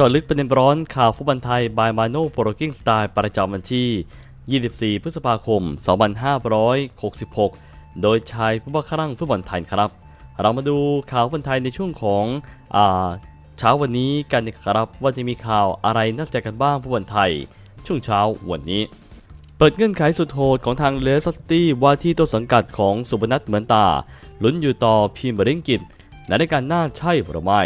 จาะลึกประเด็นร้อนข่าวฟุตบอลไทย บายมาโน่โปรกิ้งสไตล์ประจำวันที่ 24 พฤษภาคม 2566 โดยชายผู้บังคับรังฟุตบอลไทยครับ เรามาดูข่าวฟุตบอลไทยในช่วงของเช้าวันนี้กันนะครับว่าจะมีข่าวอะไรน่าสนใจกันบ้างฟุตบอลไทย ช่วงเช้าวันนี้ เปิดเงื่อนไขสุดโหดของทางเลสตี้ ว่าที่ต้นสังกัดของสุพนัทเหมือนตาลุ้นอยู่ต่อพีมบริงกิตและในการน่าใช่หรือไม่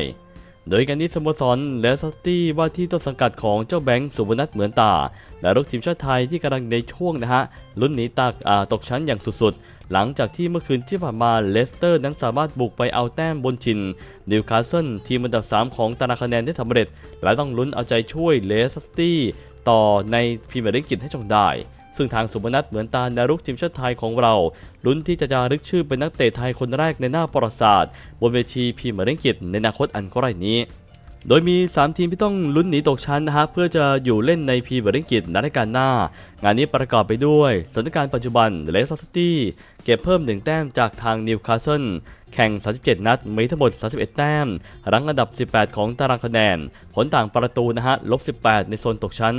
โดยการนี้สโมสรเลสตี้ว่าที่ต้นสังกัดของเจ้าแบงค์สุพนัทเหมือนตา และลูกทีมชาติไทยที่กำลังในช่วงนะฮะลุ้นหนีตากตกชั้นอย่างสุดๆ หลังจากที่เมื่อคืนที่ผ่านมาเลสเตอร์นั้นสามารถบุกไปเอาแต้มบนชินนิวคาสเซิลทีมอันดับ 3 ของตารางคะแนนได้สำเร็จ และต้องลุ้นเอาใจช่วยเลสเตี้ต่อในพรีเมียร์ลีกให้จงได้ ซึ่งทางสุพนัทเหมือนตาดารุกทีมชาติไทยของเราลุ้นที่จะจารึกชื่อเป็นนักเตะไทยคนแรกในหน้าประวัติศาสตร์บนเวทีพรีเมียร์ลีกในอนาคตอันใกล้นี้ โดยมี 3 ทีมที่ต้องลุ้นหนีตกชั้นนะฮะเพื่อจะอยู่เล่นในพรีเมียร์ลีกในรายการหน้า งานนี้ประกอบไปด้วยสถานการณ์ปัจจุบันเลสเตอร์ซิตี้เก็บเพิ่ม 1 แต้มจากทางนิวคาสเซิลแข่ง 37 นัด มีทั้งหมด 31 แต้ม รั้งอันดับ 18 ของตารางคะแนน ผลต่างประตูนะฮะ ลบ 18 ในโซนตกชั้น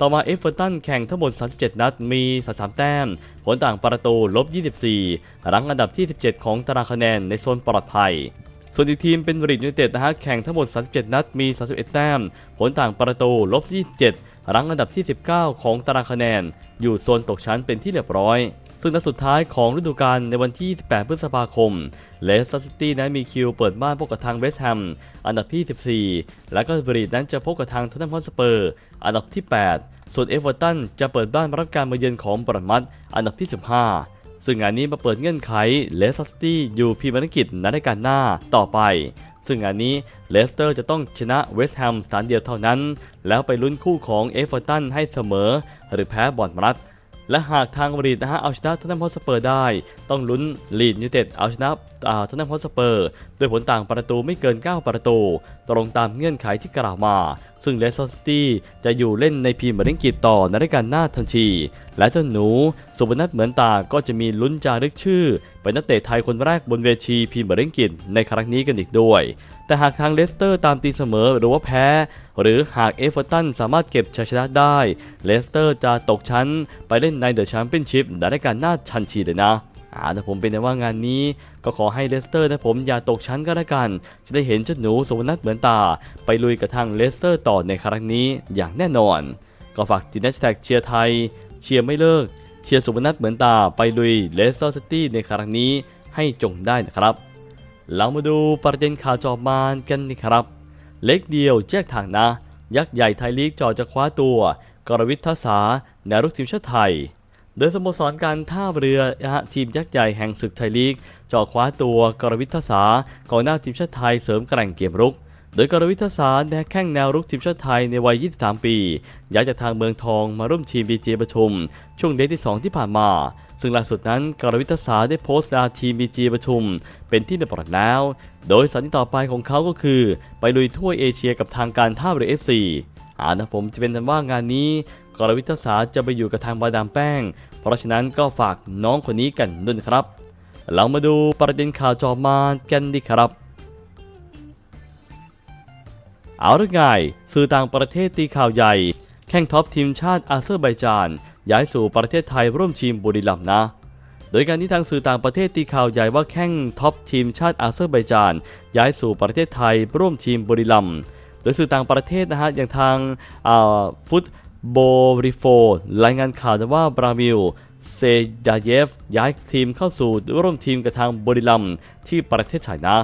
ต่อมาเอฟเวอร์ตันแข่งทั้งหมด 37 นัด มี 33 แต้ม ผลต่างประตูลบ 24 รั้งอันดับที่ 17 ของตารางคะแนนในโซนปลอดภัย ส่วนอีกทีมเป็นบริดยูเนเต็ดนะฮะ แข่งทั้งหมด 37 นัด มี 31 แต้ม ผลต่างประตูลบ 27 รั้งอันดับที่ 19 ของตารางคะแนน อยู่โซนตกชั้นเป็นที่เรียบร้อย ซึ่งนัดสุดท้ายของฤดูกาลในวันที่ 18 พฤษภาคม เลสเตอร์ซิตี้นั้นมีคิวเปิดบ้านพบกับทางเวสต์แฮม อันดับที่ 14 และก็บริดนั้นจะพบกับทางทอตแนมฮอตสเปอร์ อันดับที่ 8 ส่วนเอเวอร์ตันจะเปิดบ้านรับการมาเยือนของบรันมัดอันดับที่ 15 ซึ่งงานนี้มาเปิดเงื่อนไขเลสเตอร์ซิตี้อยู่พรีเมียร์ลีกในการหน้าต่อไปซึ่งงานนี้เลสเตอร์จะต้องชนะเวสต์แฮมสามเดียวเท่านั้น แล้วไปลุ้นคู่ของเอเวอร์ตันให้เสมอ หรือแพ้บอลมัด และหากทางบรีดนะฮะเอาชนะทอตแนมฮอสเปอร์ได้ ต้องลุ้นลีดยูเต็ดเอาชนะอ่าทอตแนมฮอสเปอร์ด้วยผลต่างประตูไม่เกิน 9 ประตู ตรงตามเงื่อนไขที่กล่าวมา ซึ่งเลสเตอร์ซิตี้จะอยู่เล่นในพรีเมียร์ลีกต่อในรายการหน้าทันที และเจ้าหนูสุบนัทเหมือนตาก็จะมีลุ้นจารึกชื่อเป็นนักเตะไทยคนแรกบนเวทีพรีเมียร์ลีกในครั้งนี้กันอีกด้วย แต่หากทางเลสเตอร์ตามตีเสมอหรือว่าแพ้ หรือหากเอฟเวอร์ตันสามารถเก็บชัยชนะได้ เลสเตอร์จะตกชั้น ไปเล่นในเดอะแชมเปี้ยนชิพในรายการหน้าชันชีเลยนะอาแต่ผมเป็นแต่ว่างานนี้ก็ขอให้เลสเตอร์นะผมอย่าตกชั้นก็แล้วกัน จะได้เห็นเจ้าหนูสมนัทเหมือนตา ไปลุยกับทางเลสเตอร์ต่อในครั้งนี้อย่างแน่นอน ก็ฝากติดแฮชแท็กเชียร์ไทย เชียร์ไม่เลิก เชียร์สุพนัทเหมือนตาไปลุยเลสเตอร์ซิตี้ในครั้งนี้ให้จงได้นะครับ เรามาดูประเด็นข่าวจอบมานกันนี่ครับ เล็กเดียวแจกทางนะ ยักษ์ใหญ่ไทยลีกจอจะคว้าตัว กรวิททศาแนวรุกทีมชาติไทย โดยสโมสรการท่าเรือทีมยักษ์ใหญ่แห่งศึกไทยลีกจอคว้าตัวกรวิททศากองหน้าทีมชาติไทยเสริมแกร่งเกมรุก โดยกรวิทศาแนวแข้งแนวรุกทีมชาติไทยในวัย 23 ปีย้ายจากทางเมืองทองมาร่วมทีมบีจีประชุม ช่วงเดทที่ 2 ที่ผ่านมา ซึ่งล่าสุดนั้นกรวิทศาได้โพสต์ลาทีมบีจีประชุม เป็นที่เรียบร้อยแล้ว โดยสัญญาต่อไปของเขาก็คือ ไปลุยถ้วยเอเชียกับทางการท่าเรือเอฟซีอานะผมจะเป็นทันว่างานนี้กรวิทศาจะไปอยู่กับทางบาดามแป้ง เพราะฉะนั้นก็ฝากน้องคนนี้กันด้วยครับเรามาดูประเด็นข่าวจอมากันดีครับ เอาเรื่องง่ายสื่อต่างประเทศตีข่าวใหญ่ แข่งท็อปทีมชาติอาเซอร์ไบจาน ย้ายสู่ประเทศไทยร่วมทีมบุรีรัมย์นะ โดยการที่ทางสื่อต่างประเทศตีข่าวใหญ่ว่าแข่งท็อปทีมชาติอาเซอร์ไบจาน ย้ายสู่ประเทศไทยร่วมทีมบุรีรัมย์ โดยสื่อต่างประเทศนะฮะอย่างทางฟุตโบริโฟรายงานข่าวว่าบรามิลเซดาเยฟย้ายทีมเข้าสู่ร่วมทีมกับทางบุรีรัมย์ที่ประเทศไทยนะ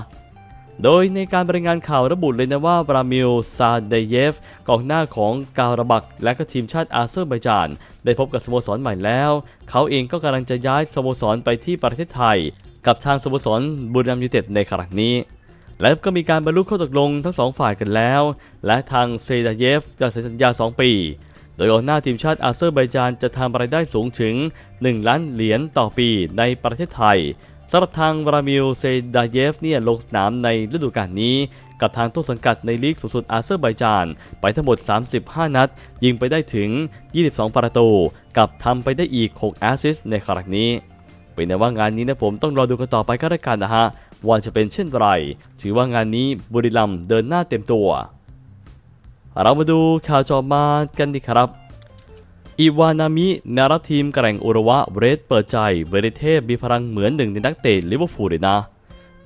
โดยในการรายงานข่าวระบุเลยนะว่าบรามิลซาเดเยฟกองหน้าของการาบัก และก็ทีมชาติอาเซอร์ไบจาน ได้พบกับสโมสรใหม่แล้ว เขาเองก็กำลังจะย้ายสโมสรไปที่ประเทศไทย กับทางสโมสรบุรีรัมย์ยูเต็ดในครั้งนี้ และก็มีการบรรลุข้อตกลงทั้งสองฝ่ายกันแล้ว และทางเซดาเยฟจะเซ็นสัญญา 2 ปี โดยกองหน้าทีมชาติอาเซอร์ไบจานจะทำรายได้สูงถึง 1 ล้านเหรียญต่อปีในประเทศไทย สำหรับทางวรามิลเซดาเยฟเนี่ยลงสนามในฤดูกาลนี้ กับทางต้นสังกัดในลีกสูงสุดอาเซอร์ไบจาน ไปทั้งหมด 35 นัด ยิงไปได้ถึง 22 ประตู กับทำไปได้อีก 6 แอสซิสต์ในครั้งนี้ เป็นแต่ว่างานนี้นะผมต้องรอดูกันต่อไปก็แล้วกันนะฮะว่าจะเป็นเช่นไร ถือว่างานนี้บุรีรัมเดินหน้าเต็มตัว เรามาดูข่าวจอมากันดีครับ อีวานามินาราทีมแกร่งอุระวะเบรดเปิดใจเวริเทพมีพลังเหมือนหนึ่งในนักเตะลิเวอร์พูลเลยนะ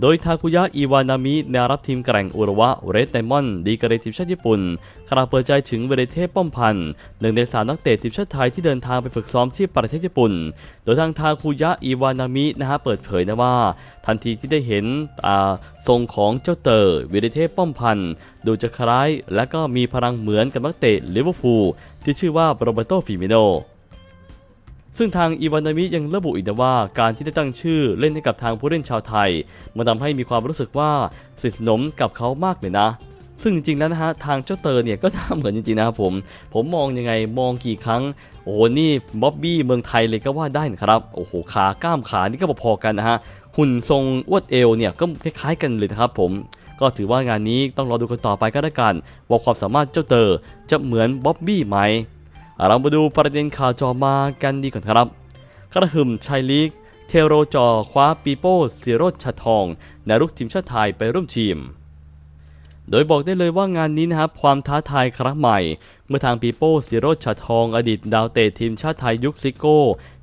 โดยทาคุยะอีวานามินารับทีมแกร่งอุระวะเรดไดมอนด์ดีกรีทีมชาติญี่ปุ่นขณะเปิดใจถึงเวริเทพป้อมพันธ์หนึ่งในสามนักเตะทีมชาติไทยที่เดินทางไปฝึกซ้อมที่ประเทศญี่ปุ่น โดยทางทาคุยะอีวานามินะฮะเปิดเผยนะว่า ทันทีที่ได้เห็นอาทรงของเจ้าเตอร์เวริเทพป้อมพันธ์ดูจะคล้ายและก็มีพลังเหมือนกับนักเตะลิเวอร์พูลที่ชื่อว่าโรเบโตฟิมิโน ซึ่งทางอีวานามิยังระบุอีกนะว่าการที่ได้ตั้งชื่อเล่นให้กับทางผู้เล่นชาวไทย มันทำให้มีความรู้สึกว่าสนิทสนมกับเขามากเลยนะ ซึ่งจริงๆแล้วนะฮะทางเจ้าเตอร์เนี่ยก็ทำเหมือนจริงๆนะครับผม ผมมองยังไงมองกี่ครั้งโอ้โหนี่บ๊อบบี้เมืองไทยเลยก็ว่าได้นะครับโอ้โหขาก้ามขานี่ก็พอๆกันนะฮะหุ่นทรงอวดเอวเนี่ยก็คล้ายๆกันเลยนะครับผมก็ถือว่างานนี้ต้องรอดูกันต่อไปก็แล้วกัน ว่าความสามารถเจ้าเตอร์จะเหมือนบ๊อบบี้ไหม เรามาดูประเด็นข่าวจอมากันดีก่อนครับ กระหึ่มชัยลีก เทโรจอคว้าปีโป้สิโรชัดทองในรุกทีมชาติไทยไปร่วมทีม โดยบอกได้เลยว่างานนี้นะครับความท้าทายครั้งใหม่ เมื่อทางปีโป้สิโรชัดทองอดีตดาวเตะทีมชาติไทยยุคซิโก้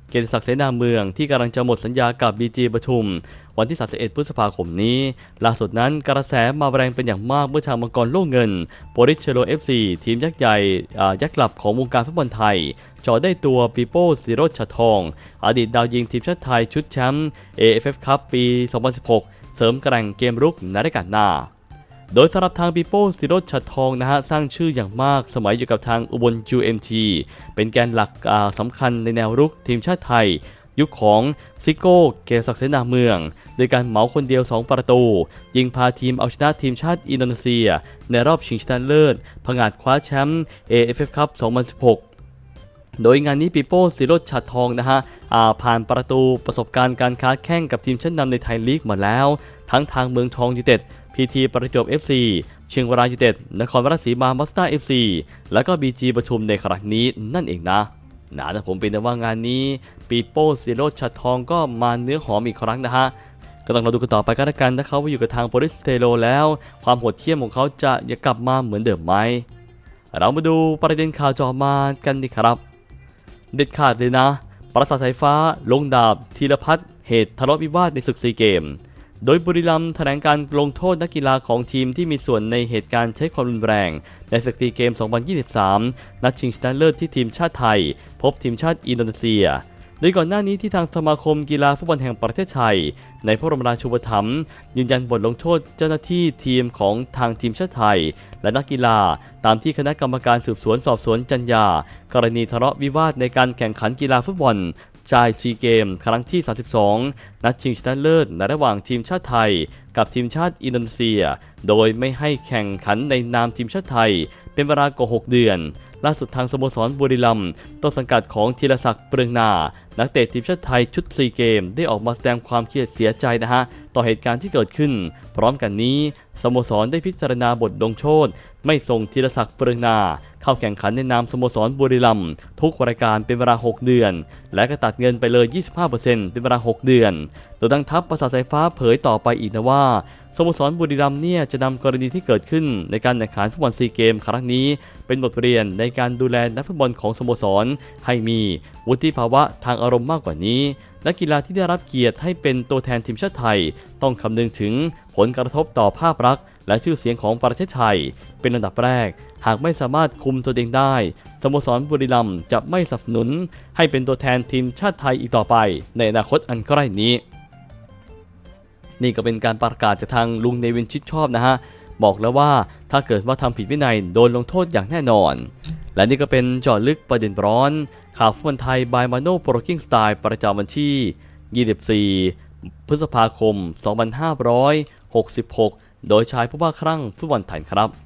เกียรติศักดิ์เสนาเมืองที่กำลังจะหมดสัญญากับบีจีประชุม วันที่ 31 พฤษภาคมนี้ ล่าสุดนั้นกระแสมาแรงเป็นอย่างมากเมื่อชาวมังกรโล่เงินโปริชเชโลเอฟซีทีมยักษ์ใหญ่ยักษ์หลับของวงการฟุตบอลไทยจอได้ตัวปีโป้ซีโรชทอง อดีตดาวยิงทีมชาติไทยชุดแชมป์ AFF คัพปี 2016 เสริมแกร่งเกมรุกในรายการหน้า โดยสำหรับทางปีโป้ซิโรจชัดทองนะฮะสร้างชื่ออย่างมากสมัยอยู่กับทางอุบลจูเอ็มทีเป็นแกนหลักสำคัญในแนวรุกทีมชาติไทย ยุคของซิโก้เกศักเสนาเมือง โดยการเหมาคนเดียว 2 ประตู ยิงพาทีมเอาชนะทีมชาติอินโดนีเซีย ในรอบชิงชนะเลิศผงาดคว้าแชมป์ AFF คัพ2016 โดยงานนี้ปีโป้สีโรจน์ฉัดทองนะฮะผ่านประตูประสบการณ์การค้าแข่งกับทีมชั้นนำในไทยลีกมาแล้ว ทั้งทางเมืองทองยูเต็ดพีทีประจวบ FC เชียงรายยูเต็ดนครราชสีมามัสตา FC แล้วก็ BG ประชุมในครั้งนี้นั่นเองนะนะแต่ผมเป็นแต่ว่างานนี้ปีโป้สีโรจน์ฉัดทองก็มาเนื้อหอมอีกครั้งนะฮะก็ต้องเรอดูกันต่อไปก็แล้วกันถ้าเขาไปอยู่กับทางโปลิสเทโลแล้ว ความโหดเหี้ยมของเขาจะยังกลับมาเหมือนเดิมไหมเรามาดูประเด็นข่าวจอมากันดีครับ เด็ดขาดเลยนะ ปราสาทสายฟ้า ลงดาบ ธีรพัฒน์เหตุทะเลาะวิวาทในศึกซีเกม โดยบุรีรัมย์แถลงการลงโทษนักกีฬาของทีมที่มีส่วนในเหตุการณ์ใช้ความรุนแรง ในศึกซีเกม 2023 นัดชิงชนะเลิศที่ทีมชาติไทย พบทีมชาติอินโดนีเซีย โดยก่อนหน้านี้ที่ทางสมาคมกีฬาฟุตบอลแห่งประเทศไทยในพระบรมราชูปถัมภ์ยืนยันบทลงโทษเจ้าหน้าที่ทีมของทางทีมชาติไทย และนักกีฬา ตามที่คณะกรรมการสืบสวนสอบสวนจัญญา กรณีทะเลาะวิวาทในการแข่งขันกีฬาฟุตบอลชายซีเกม ครั้งที่ 32 นัดชิงชนะเลิศในระหว่างทีมชาติไทย กับทีมชาติอินโดนีเซีย โดยไม่ให้แข่งขันในนามทีมชาติไทย เป็นเวลากว่า6เดือน ล่าสุดทางสโมสรบุรีรัมย์ต้นสังกัดของธีรศักดิ์เปรืองนา นักเตะทีมชาติไทยชุดซีเกม ได้ออกมาแสดงความเครียดเสียใจนะฮะ ต่อเหตุการณ์ที่เกิดขึ้น พร้อมกันนี้สโมสรได้พิจารณาบทลงโทษ ไม่ส่งธีรศักดิ์เปรืองนาเข้าแข่งขันในนามสโมสรบุรีรัมย์ทุกรายการเป็นเวลา 6 เดือน และก็ตัดเงินไปเลย 25%เป็นเวลา 6 เดือน โดยดังทัพประสาทสายฟ้าเผยต่อไปอีกนะว่าสโมสรบุรีรัมย์เนี่ยจะนำกรณีที่เกิดขึ้นในการแข่งขันฟุตบอลซีเกมครั้งนี้ เป็นบทเรียนในการดูแลนักฟุตบอลของสโมสร ให้มีวุฒิภาวะทางอารมณ์มากกว่านี้นักกีฬาที่ได้รับเกียรติให้เป็นตัวแทนทีมชาติไทย ต้องคำนึงถึงผลกระทบต่อภาพลักษณ์และชื่อเสียงของประเทศไทย เป็นอันดับแรก หากไม่สามารถคุมตัวเองได้สโมสรบุรีรัมย์จะไม่สนับสนุน ให้เป็นตัวแทนทีมชาติไทยอีกต่อไป ในอนาคตอันใกล้นี้ นี่ก็เป็นการประกาศจากทางลุงเนวินชิดชอบนะฮะบอกแล้วว่าถ้าเกิดว่าทำผิดวินัยโดนลงโทษอย่างแน่นอน และนี่ก็เป็นจอดลึกประเด็นร้อน ข่าวฟุตบอลไทยบายมาโนโปรกิ้งสไตล์ประจำวันที่ 24 พฤษภาคม 2566 โดยชายผู้ว่าครั่งฟุตบอลไทยครับ